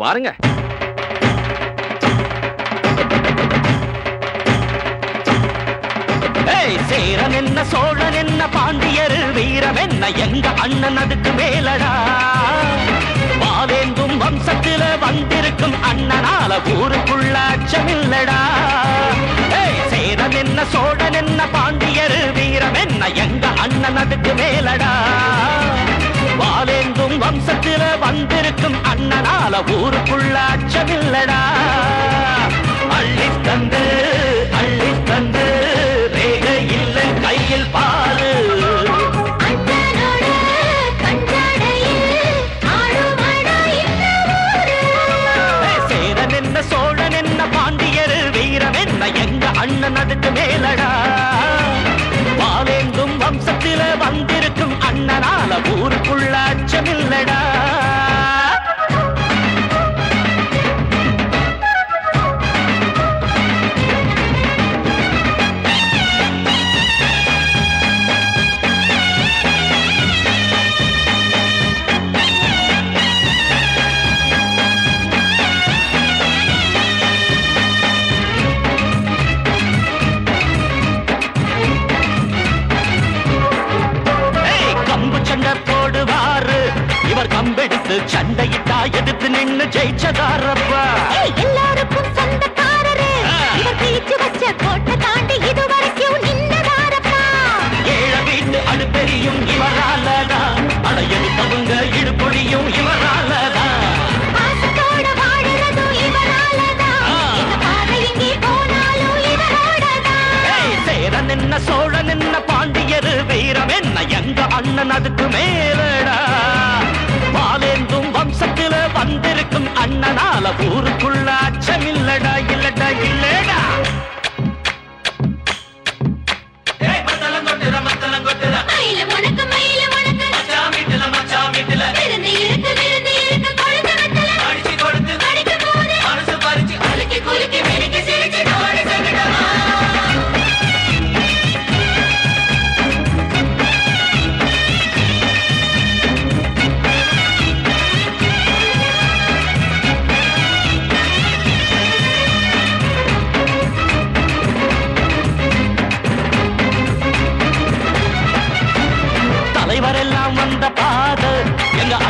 பாருங்க. ஏய், சேரன் என்ன சோழன் என்ன பாண்டியர் வீரம் என்ன எங்க அண்ணன் அதுக்கு மேலடா? வாவேந்தும் வம்சத்தில வந்திருக்கும் அண்ணனால ஊருக்குள்ள அச்சமில்லடா ஏய், சேரன் என்ன சோழன் என்ன பாண்டியர் வீரம் என்ன எங்க அண்ணன் அதுக்கு மேலடா? வாவேந்தும் வம்சத்தில வந்திருக்கும் அண்ணனால ஊருக்குள்ள அச்சமில்லடா அள்ளி தந்து அள்ளி தந்து ரேக இல்ல கையில் பாரு சேரன் என்ன சோழன் என்ன பாண்டியர் வீரம் என்ன எங்க அண்ணன் அதுக்கு மேலடா. கம்பெடுத்து சண்டையிட்டா எதிர்த்து நின்னு ஜெயிச்சதாரப்பா. எல்லாருக்கும் சொந்தக்காரரு. இவர் கிழிச்சு வச்ச கோட்டை தாண்டி இதுவரைக்கும் நின்னதாரப்பா. ஏழ வீட்டு அடுப்பெரியும் இவராலதான். அட எடுத்தவங்க இடுபொடியும் இவராலதான். சோழன் என்ன பாண்டியர் வீரம் என்ன எங்க அண்ணன் அதுக்கு மேலடா. நாளேந்தும் வம்சத்தில வந்திருக்கும் அண்ணனால ஊருக்குள்ள அச்சமில்லடா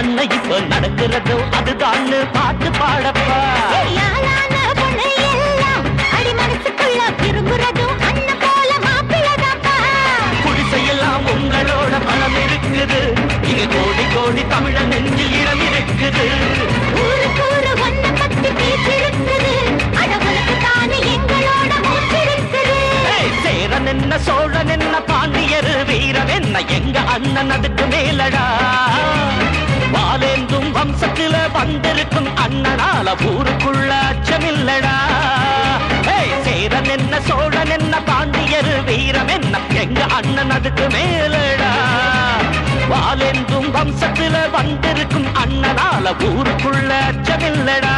அண்ணன் இப்ப நடக்கிறது அதுதான் பாட்டு பாடப்பா. குடிசையெல்லாம் உங்களோட பலம் இருக்குது. இங்க கோடி கோடி தமிழன் நெஞ்சில் இடம் இருக்குது. சேரன் என்ன சோழன் என்ன பாண்டியர் வீரம் என்ன எங்க அண்ணன் அதுக்கு மேலடா. வாலேந்தும் வம்சத்தில வந்திருக்கும் அண்ணனால ஊருக்குள்ள அச்சமில்லடா. சேரன் என்ன சோழன் என்ன பாண்டியர் வீரம் என்ன எங்க அண்ணன் அதுக்கு மேலடா. வாலென்றும் வம்சத்தில வந்திருக்கும் அண்ணனால ஊருக்குள்ள அச்சமில்லடா.